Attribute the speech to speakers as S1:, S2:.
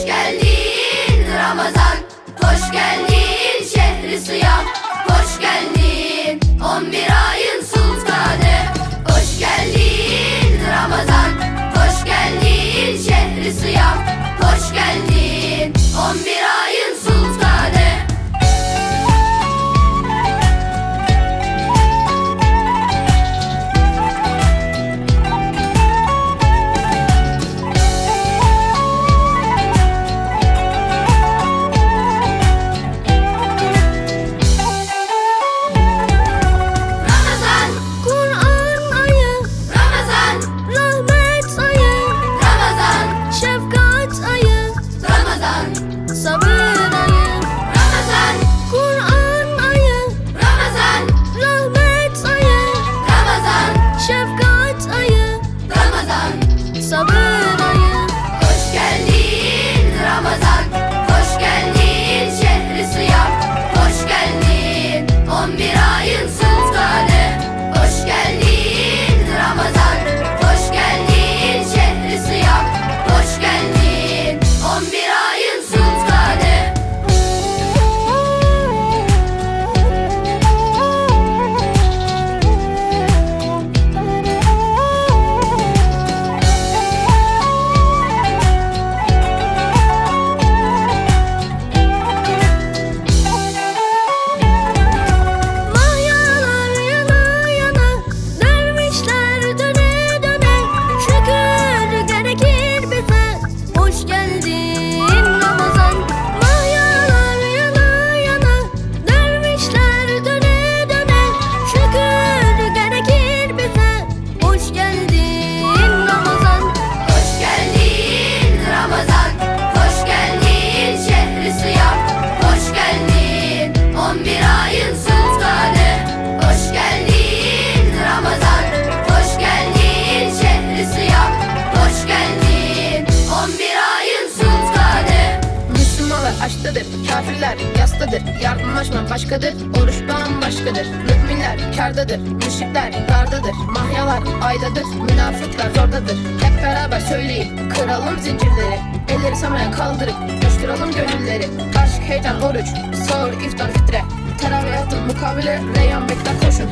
S1: Hoş geldin Ramazan. Hoş geldin şehri suya. Hoş geldin 11 ay
S2: saber. hastadır Kafirler yastadır. Yardımlaşma başkadır. Oruç başkadır. Müminler kardadır. Müşrikler dardadır Mahyalar aydadır. Münafıklar zordadır. Hep beraber söyleyip Kıralım zincirleri. Elleri samaya kaldırıp Coşturalım gönülleri. Aşk, heyecan, oruç. Sahur, iftar, fitre. Teravih, mukabele. Reyyan, bekler, koşun.